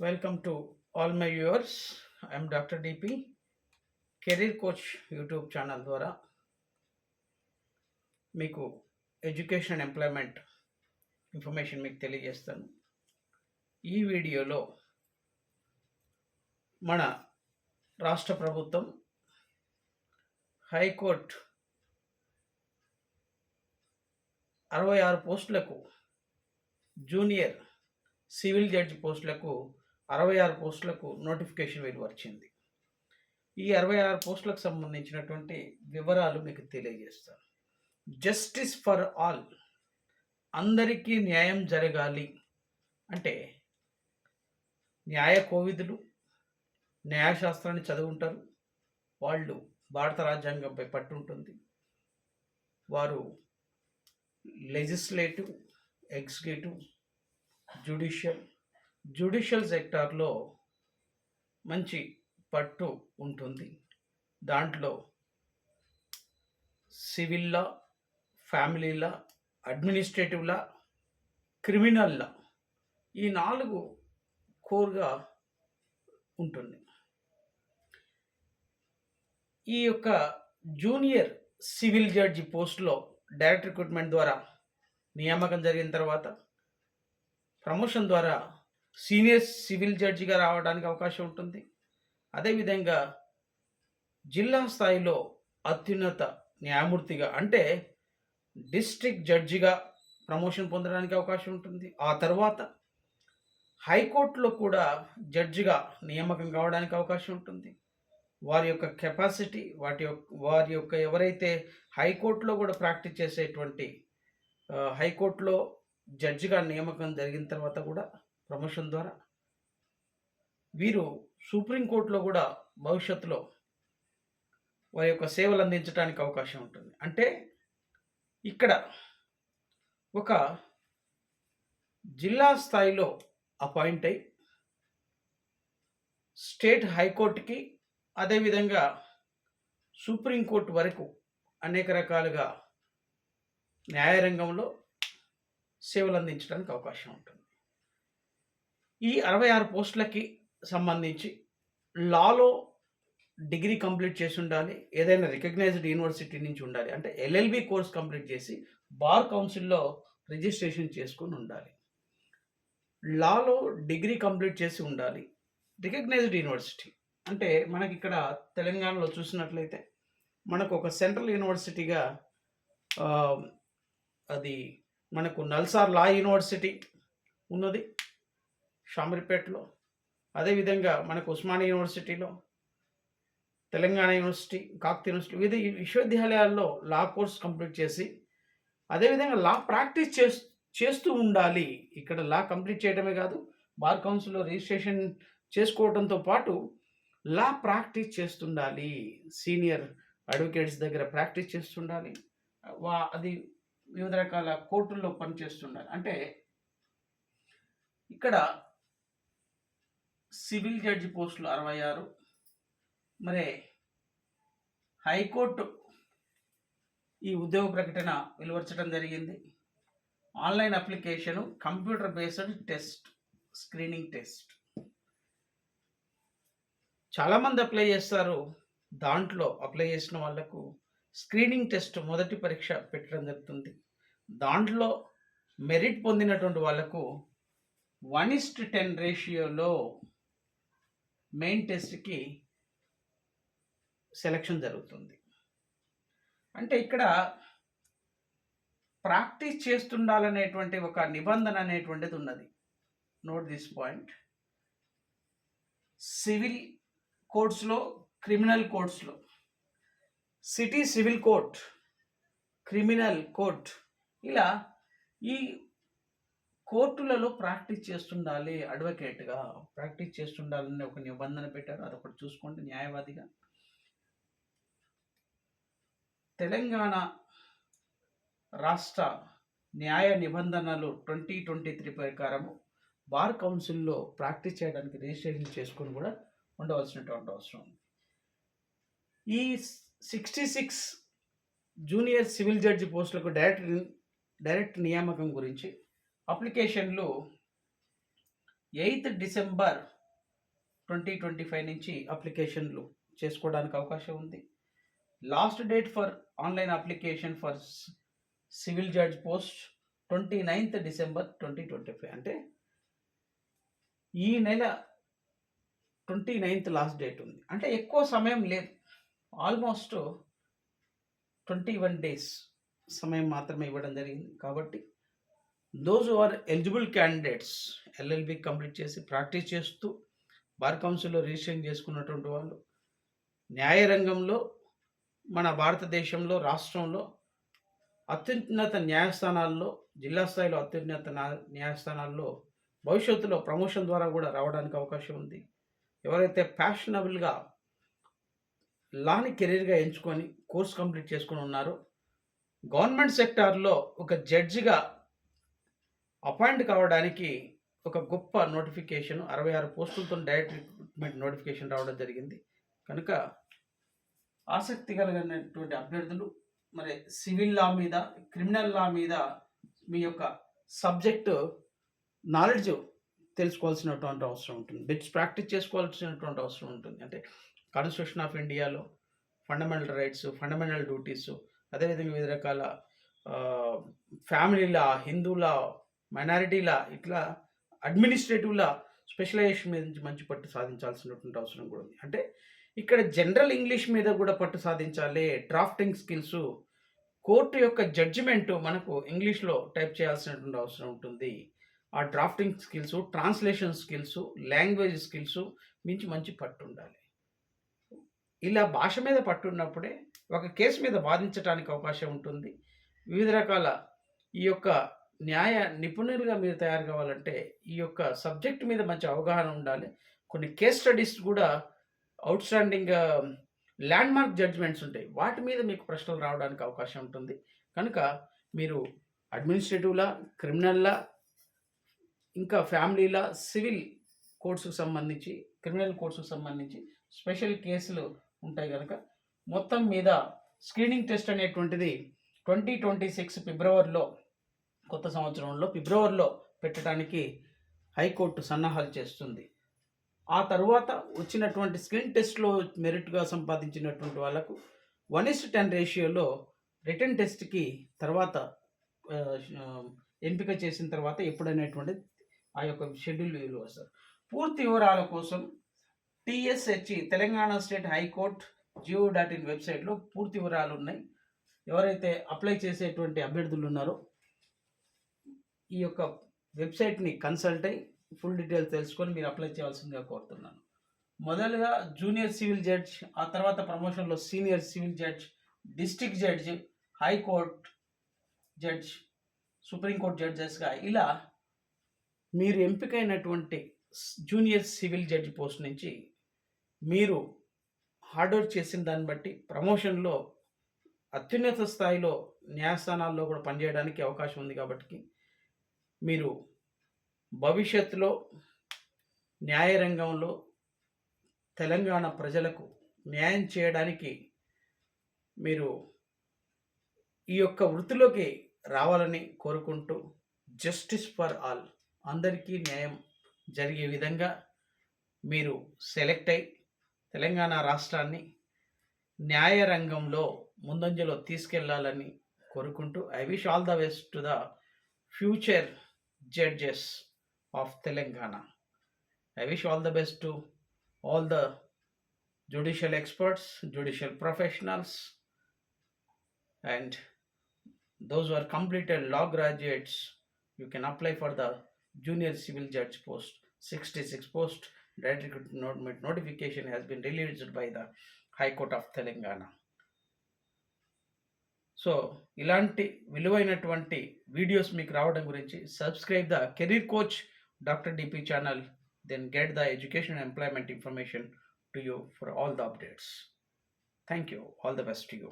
Welcome to all my viewers. I'm doctor DP career coach YouTube channel ద్వారా మీకు education employment information మీకు తెలియజేస్తాను ఈ వీడియోలో మన రాష్ట్ర ప్రభుత్వం హైకోర్టు అరవై ఆరు పోస్టులకు జూనియర్ సివిల్ జడ్జి పోస్టులకు అరవై ఆరు పోస్టులకు నోటిఫికేషన్ వెలువచ్చింది ఈ అరవై ఆరు పోస్టులకు సంబంధించినటువంటి వివరాలు మీకు తెలియజేస్తాను. జస్టిస్ ఫర్ ఆల్ అందరికీ న్యాయం జరగాలి. అంటే న్యాయ కోవిదులు న్యాయశాస్త్రాన్ని చదువుంటారు. వాళ్ళు భారత రాజ్యాంగంపై పట్టు ఉంటుంది వారు లెజిస్లేటివ్ ఎగ్జిక్యూటివ్ జ్యుడిషియల్ జ్యుడిషియల్ సెక్టార్లో మంచి పట్టు ఉంటుంది. దాంట్లో civil law family law administrative law criminal law ఈ నాలుగు కోర్గా ఉంటుంది. ఈ యొక్క జూనియర్ సివిల్ జడ్జి పోస్ట్లో డైరెక్ట్ రిక్రూట్మెంట్ ద్వారా నియామకం జరిగిన తర్వాత ప్రమోషన్ ద్వారా సీనియర్ సివిల్ జడ్జిగా రావడానికి అవకాశం ఉంటుంది. అదేవిధంగా జిల్లా స్థాయిలో అత్యున్నత న్యాయమూర్తిగా అంటే డిస్ట్రిక్ట్ జడ్జిగా ప్రమోషన్ పొందడానికి అవకాశం ఉంటుంది. ఆ తర్వాత హైకోర్టులో కూడా జడ్జిగా నియామకం కావడానికి అవకాశం ఉంటుంది. వారి యొక్క కెపాసిటీ వాటి యొక్క వారి యొక్క ఎవరైతే హైకోర్టులో కూడా ప్రాక్టీస్ చేసేటువంటి హైకోర్టులో జడ్జిగా నియామకం జరిగిన తర్వాత కూడా ప్రమోషన్ ద్వారా. వీరు సుప్రీంకోర్టులో కూడా భవిష్యత్తులో వారి యొక్క సేవలు అందించడానికి అవకాశం ఉంటుంది. అంటే ఇక్కడ ఒక జిల్లా స్థాయిలో అపాయింట్ అయి స్టేట్ హైకోర్టుకి అదేవిధంగా సుప్రీంకోర్టు వరకు అనేక రకాలుగా న్యాయరంగంలో సేవలు అందించడానికి అవకాశం ఉంటుంది. ఈ అరవై ఆరు పోస్టులకి సంబంధించి లాలో డిగ్రీ కంప్లీట్ చేసి ఉండాలి ఏదైనా రికగ్నైజ్డ్ యూనివర్సిటీ నుంచి ఉండాలి. అంటే ఎల్ఎల్బి కోర్స్ కంప్లీట్ చేసి బార్ కౌన్సిల్లో రిజిస్ట్రేషన్ చేసుకొని ఉండాలి. లాలో డిగ్రీ కంప్లీట్ చేసి ఉండాలి. Recognised university. అంటే మనకి ఇక్కడ తెలంగాణలో చూసినట్లయితే మనకు ఒక సెంట్రల్ యూనివర్సిటీగా అది మనకు నల్సార్ లా యూనివర్సిటీ ఉన్నది. షామరిపేటలో అదేవిధంగా మనకు ఉస్మానియా యూనివర్సిటీలో తెలంగాణ యూనివర్సిటీ కాకతీయ యూనివర్సిటీ వివిధ విశ్వవిద్యాలయాల్లో లా కోర్స్ కంప్లీట్ చేసి అదేవిధంగా లా ప్రాక్టీస్ చేస్ చేస్తూ ఉండాలి. ఇక్కడ లా కంప్లీట్ చేయడమే కాదు బార్ కౌన్సిల్లో రిజిస్ట్రేషన్ చేసుకోవడంతో పాటు లా ప్రాక్టీస్ చేస్తుండాలి. సీనియర్ అడ్వకేట్స్ దగ్గర ప్రాక్టీస్ చేస్తుండాలి. వా అది వివిధ రకాల కోర్టుల్లో పనిచేస్తుండాలి. అంటే ఇక్కడ సివిల్ జడ్జి పోస్టులు అరవై ఆరు. మరి హైకోర్టు ఈ ఉద్యోగ ప్రకటన వెలువరచడం జరిగింది. Online application computer based test screening test. చాలామంది అప్లై చేస్తారు. దాంట్లో అప్లై చేసిన వాళ్ళకు స్క్రీనింగ్ టెస్ట్ మొదటి పరీక్ష పెట్టడం జరుగుతుంది. దాంట్లో మెరిట్ పొందినటువంటి వాళ్ళకు వన్ ఇస్ట్ టెన్ రేషియోలో మెయిన్ టెస్ట్కి సెలక్షన్ జరుగుతుంది. అంటే ఇక్కడ ప్రాక్టీస్ చేస్తుండాలనేటువంటి ఒక నిబంధన అనేటువంటిది ఉన్నది. నోట్ దిస్ పాయింట్ సివిల్ కోర్ట్స్లో criminal కోర్ట్స్లో. City civil court criminal court. ఇలా ఈ కోర్టులలో ప్రాక్టీస్ చేస్తుండాలి అడ్వకేట్గా. ప్రాక్టీస్ చేస్తుండాలని ఒక నిబంధన పెట్టారు. అదొకటి చూసుకోండి న్యాయవాదిగా. తెలంగాణ రాష్ట్ర న్యాయ నిబంధనలు ట్వంటీ ట్వంటీ త్రీ ప్రకారము బార్ కౌన్సిల్లో ప్రాక్టీస్ చేయడానికి రిజిస్ట్రేషన్ చేసుకొని కూడా ఉండవలసినటువంటి అవసరం ఉంది. ఈ sixty six junior civil judge పోస్టులకు డైరెక్ట్ డైరెక్ట్ నియామకం గురించి అప్లికేషన్లు eighth December twenty twenty five నుంచి అప్లికేషన్లు చేసుకోవడానికి అవకాశం ఉంది. Last date for online application for civil judge post twenty ninth December twenty twenty five. అంటే ఈ నెల ట్వంటీ నైన్త్ లాస్ట్ డేట్ ఉంది. అంటే ఎక్కువ సమయం లేదు. ఆల్మోస్ట్ ట్వంటీ వన్ డేస్ సమయం మాత్రమే ఇవ్వడం జరిగింది. కాబట్టి those are eligible candidates LLB complete చేసి ప్రాక్టీస్ చేస్తూ బార్ కౌన్సిల్లో రిజిస్ట్రేషన్ చేసుకున్నటువంటి వాళ్ళు న్యాయ రంగంలో మన భారతదేశంలో రాష్ట్రంలో అత్యున్నత న్యాయస్థానాల్లో జిల్లా స్థాయిలో అత్యున్నత న్యాయస్థానాల్లో భవిష్యత్తులో ప్రమోషన్ ద్వారా కూడా రావడానికి అవకాశం ఉంది. ఎవరైతే ప్యాషనబుల్గా లాని కెరీర్గా ఎంచుకొని కోర్స్ కంప్లీట్ చేసుకొని ఉన్నారో గవర్నమెంట్ సెక్టార్లో ఒక జడ్జిగా అపాయింట్ కావడానికి ఒక గొప్ప నోటిఫికేషన్ అరవై ఆరు పోస్టులతో డైరెక్ట్ రిక్రూట్మెంట్ నోటిఫికేషన్ రావడం జరిగింది. కనుక ఆసక్తి కలిగినటువంటి అభ్యర్థులు మరి సివిల్ లా మీద క్రిమినల్ లా మీద మీ యొక్క సబ్జెక్టు నాలెడ్జ్ తెలుసుకోవాల్సినటువంటి అవసరం ఉంటుంది. బిట్స్ ప్రాక్టీస్ చేసుకోవాల్సినటువంటి అవసరం ఉంటుంది. అంటే కాన్స్టిట్యూషన్ ఆఫ్ ఇండియాలో ఫండమెంటల్ రైట్స్ ఫండమెంటల్ డ్యూటీస్ అదేవిధంగా వివిధ రకాల ఫ్యామిలీల హిందువుల మైనారిటీల ఇట్లా అడ్మినిస్ట్రేటివ్ల స్పెషలైజేషన్ మీద నుంచి మంచి పట్టు సాధించాల్సినటువంటి అవసరం కూడా ఉంది. అంటే ఇక్కడ జనరల్ ఇంగ్లీష్ మీద కూడా పట్టు సాధించాలి డ్రాఫ్టింగ్ స్కిల్స్ కోర్టు యొక్క జడ్జిమెంట్ మనకు ఇంగ్లీష్లో టైప్ చేయాల్సినటువంటి అవసరం ఉంటుంది. ఆ drafting skills translation skills language skills మించి మంచి పట్టు ఉండాలి. ఇలా భాష మీద పట్టు ఉన్నప్పుడే ఒక కేసు మీద వాదించడానికి అవకాశం ఉంటుంది. వివిధ రకాల ఈ యొక్క న్యాయ నిపుణులుగా మీరు తయారు కావాలంటే ఈ యొక్క సబ్జెక్ట్ మీద మంచి అవగాహన ఉండాలి. కొన్ని కేస్ స్టడీస్ కూడా outstanding landmark judgements ఉంటాయి. వాటి మీద మీకు ప్రశ్నలు రావడానికి అవకాశం ఉంటుంది. కనుక మీరు అడ్మినిస్ట్రేటివ్లా క్రిమినల్లా ఇంకా ఫ్యామిలీలా సివిల్ కోర్సుకు సంబంధించి క్రిమినల్ కోర్సుకు సంబంధించి స్పెషల్ కేసులు ఉంటాయి కనుక మొత్తం మీద స్క్రీనింగ్ టెస్ట్ అనేటువంటిది ట్వంటీ ట్వంటీ సిక్స్ ఫిబ్రవరిలో కొత్త సంవత్సరంలో ఫిబ్రవరిలో పెట్టడానికి హైకోర్టు సన్నాహాలు చేస్తుంది. ఆ తర్వాత వచ్చినటువంటి స్క్రీన్ టెస్ట్లో మెరిట్గా సంపాదించినటువంటి వాళ్ళకు వన్ ఇస్ టెన్ రేషియోలో రిటర్న్ టెస్ట్కి తర్వాత ఎంపిక చేసిన తర్వాత ఎప్పుడనేటువంటి ఆ యొక్క షెడ్యూల్ విలువ వస్తారు పూర్తి వివరాల కోసం TSH Telangana state high court geo dot in వెబ్సైట్లో పూర్తి వివరాలు ఉన్నాయి. ఎవరైతే అప్లై చేసేటువంటి అభ్యర్థులు ఉన్నారో ఈ యొక్క వెబ్సైట్ని కన్సల్ట్ అయ్యి ఫుల్ డీటెయిల్స్ తెలుసుకొని మీరు అప్లై చేయాల్సిందిగా కోరుతున్నాను. మొదలుగా జూనియర్ సివిల్ జడ్జ్ ఆ తర్వాత ప్రమోషన్లో senior civil judge district judge high court judge supreme court జడ్జెస్గా ఇలా మీరు ఎంపికైనటువంటి జూనియర్ సివిల్ జడ్జి పోస్ట్ నుంచి మీరు హార్డ్వర్క్ చేసిన దాన్ని బట్టి ప్రమోషన్లో అత్యున్నత స్థాయిలో న్యాయస్థానాల్లో కూడా పనిచేయడానికి అవకాశం ఉంది కాబట్టి మీరు భవిష్యత్తులో న్యాయరంగంలో తెలంగాణ ప్రజలకు న్యాయం చేయడానికి మీరు ఈ యొక్క వృత్తిలోకి రావాలని కోరుకుంటూ జస్టిస్ ఫర్ ఆల్ అందరికీ న్యాయం జరిగే విధంగా మీరు సెలెక్ట్ అయి తెలంగాణ రాష్ట్రాన్ని న్యాయ రంగంలో ముందంజలో తీసుకెళ్ళాలని కోరుకుంటూ I wish all the best to the future judges of Telangana. I wish all the best to all the judicial experts, judicial professionals, and those who are completed law graduates. You can apply for the junior civil judge post, 66 post. Direct notification has been released by the High Court of Telangana. So ఇలాంటి విలువైనటువంటి videos మీకు రావడం గురించి subscribe the career coach doctor DP channel then get the education employment information to you for all the updates thank you all the best to you